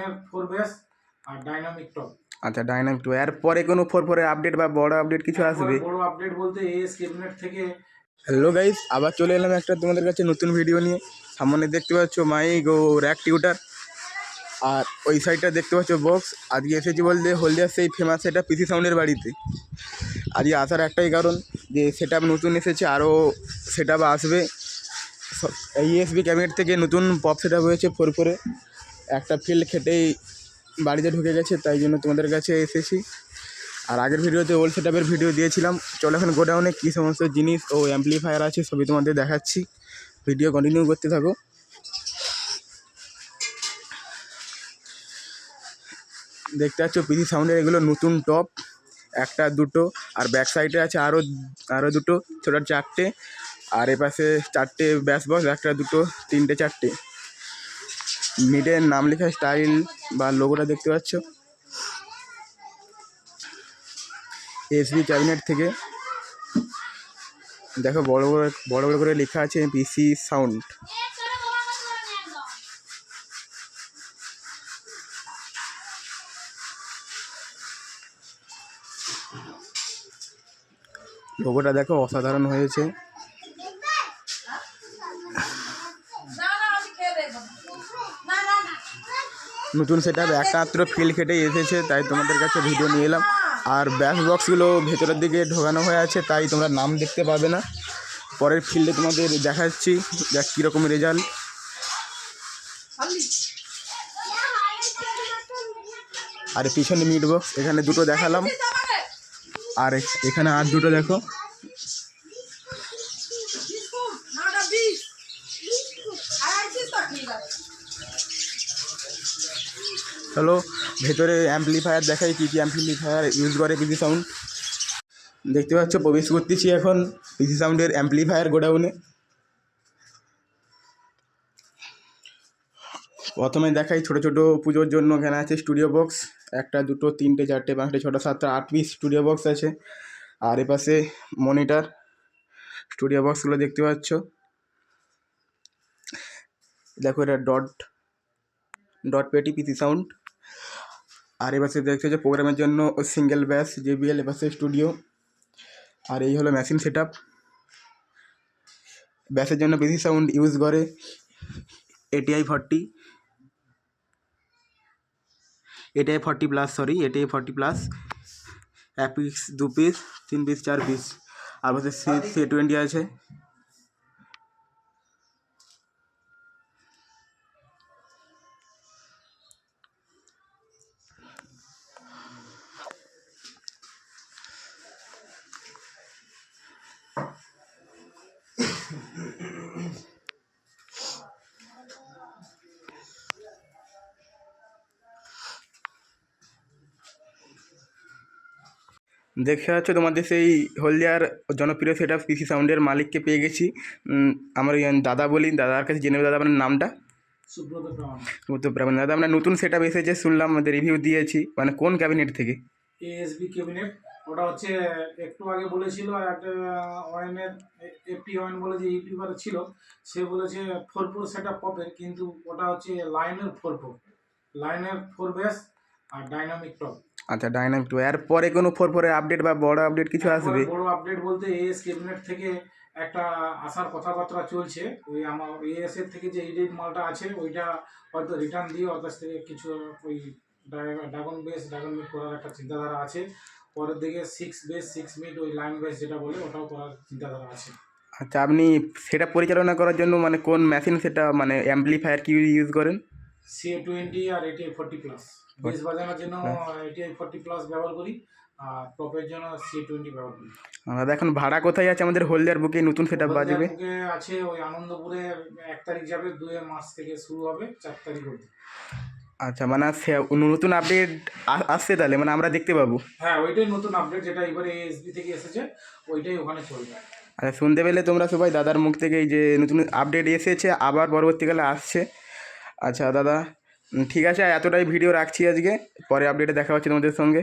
লাইনের four base আর dynamic top আচ্ছা ডাইনামিক টু। এর পরে কোনো ফোর ফোরের আপডেট বা বড় আপডেট কিছু আসবে? বড় আপডেট বলতে এএস ক্যাবিনেট থেকে হ্যালো গাইস আবার চলে এলাম একটা তোমাদের কাছে নতুন ভিডিও নিয়ে। সামনে দেখতে পাচ্ছ মাইক ও র্যাক টিউটার। আর ওই সাইডটা দেখতে পাচ্ছ বক্স আজকে এসেছি বলতে হলদিয়ার সেই ফেমাস সেটা পিসি সাউন্ডের বাড়িতে। আজকে আসার একটাই কারণ যে সেট নতুন এসেছে আরও সেট আসবে। এই ইএসবি ক্যাবিনেট থেকে নতুন পপ সেট আপ হয়েছে ফোর ফোরে একটা ফিল্ড খেটেই বাড়িতে ঢুকে গেছে, তাই জন্য তোমাদের কাছে এসেছি। আর আগের ভিডিওতে ওল্ড সেটআপের ভিডিও দিয়েছিলাম। চলো এখন গোডাউনে কী সমস্ত জিনিস ও অ্যাম্পলিফায়ার আছে সবই তোমাদের দেখাচ্ছি। ভিডিও কন্টিনিউ করতে থাকো। দেখতে পাচ্ছ পিসি সাউন্ডের এগুলো নতুন টপ একটা, দুটো, আর ব্যাক সাইডে আছে আরও আরও দুটো, ছোটো চারটে, আর এপাশে চারটে ব্যাস বক্স একটা, দুটো, তিনটে, চারটে। মিডের নাম লেখা স্টাইল বা লোগোটা দেখতে পাচ্ছ। এসবি ক্যাবিনেট থেকে। দেখো বড় বড় বড় বড় করে লেখা আছে পিসি সাউন্ড লোগোটা দেখো অসাধারণ হয়েছে না না আমি খেয়ে দেখব না না না নতুন সেটা একাত্র ফিল কেটে এসেছে, তাই তোমাদের কাছে ভিডিও নিয়ে এলাম। আর ব্যাস বক্সগুলো ভেতরের দিকে ঢোকানো হয়ে আছে, তাই তোমরা নাম দেখতে পাবে না। পরের ফিল্ডে তোমাদের দেখাচ্ছি, দেখ কীরকম রেজাল্ট আর পিছনে মিট বক্স এখানে দুটো দেখালাম। আর এখানে আর দুটো দেখো বিস্কুট নাটা বিশ আর আইছিস তো ঠিক আছে চলো ভেতরে অ্যাম্পলিফায়ার দেখাই কী কী অ্যাম্পলিফায়ার ইউজ করে পিসি সাউন্ড দেখতে পাচ্ছ, প্রবেশ করতেছি এখন পিসি সাউন্ডের অ্যাম্পলিফায়ার গোডাউনে প্রথমে দেখাই ছোটো ছোটো পুজোর জন্য এখানে আছে স্টুডিও বক্স একটা, দুটো, তিনটে, চারটে, পাঁচটা, ছটা, সাতটা, আট পিস স্টুডিও বক্স আছে। আর এপাশে মনিটর স্টুডিও বক্সগুলো দেখতে পাচ্ছ। দেখো, এটা ডট ডট পেটি পিসি সাউন্ড আর এবার সে দেখছে যে প্রোগ্রামের জন্য সিঙ্গেল ব্যাস জেবিএল এবার স্টুডিও আর এই হলো মেশিন সেট আপ ব্যাসের জন্য বেশি সাউন্ড ইউজ করে। ATI forty ATI forty plus sorry ATI forty plus এক পিস দু পিস তিন পিস চার পিস আর বলছে সি সি টোয়েন্টি আছে। দেখতে পাচ্ছ তোমাদের সেই হলদিয়ার জনপ্রিয় সেট আপ পিসি সাউন্ডের মালিককে পেয়ে গেছি। আমার দাদা বলি দাদার কাছে জেনে দাদা আপনার নামটা? সুব্রত ব্রাহ্মণ। দাদা আমরা নতুন সেট আপ এসেছে শুনলাম আমাদের রিভিউ দিয়েছি মানে কোন ক্যাবিনেট থেকে? এএসবি ক্যাবিনেট ওটা হচ্ছে একটু আগে বলেছিল একটা ওয়াইনের এফটি ওয়াইন বলে যে ইউটিউবার ছিল সে বলেছে ফোর ফোর সেট আপ পপের কিন্তু ওটা হচ্ছে লাইনের ফোর ফোর লাইনের ফোর বেস আর ডাইনামিক টপ আচ্ছা ডাইনামিক টু এর পরে কোনো ফোর ফোরের আপডেট বা বড় আপডেট কিছু আসবে? বড় আপডেট বলতে এস ক্যাবিনেট থেকে একটা আসার কথাবার্তা চলছে। ওই আমার এএস এর থেকে যে এডিট মালটা আছে ওইটা হয়তো রিটার্ন দিয়ে ওর কাছ থেকে কিছু ওই ড্রাগন বেস ড্রাগন মিট করার একটা চিন্তাধারা আছে। পরের দিকে সিক্স বেস সিক্স মিট ওই লাইন বেস যেটা বলে ওটাও করার চিন্তাধারা আছে। আচ্ছা আপনি সেটা পরিচালনা করার জন্য মানে কোন মেশিন সেটা মানে অ্যাম্পলিফায়ার কি ইউজ করেন? সি টোয়েন্টি আর এটিআই ফোর্টি প্লাস বেস বাজানোর জন্য এটিআই ফোর্টি প্লাস ব্যবহার করি আর টপের জন্য সি টোয়েন্টি ব্যবহার করি। দাদা এখন ভাড়া কোথায় আছে আমাদের হলদিয়ার বুকে নতুন সেট আপ বাজবে। আছে ওই আনন্দপুরে এক তারিখ যাবে দুই মাস থেকে শুরু হবে চার তারিখ অবধি। আচ্ছা মানে নতুন আপডেট আসছে তাহলে মানে আমরা দেখতে পাবো। হ্যাঁ ওইটাই নতুন আপডেট যেটা এবারে এসবি থেকে এসেছে ওইটাই ওখানে চলবে। আচ্ছা শুনতে পেলে তোমরা সবাই দাদার মুখ থেকে এই যে নতুন আপডেট এসেছে আবার পরবর্তীকালে আসছে। আচ্ছা দাদা ঠিক আছে এতটাই ভিডিও রাখছি আজকে। পরে আপডেটে দেখা হচ্ছে তোমাদের সঙ্গে।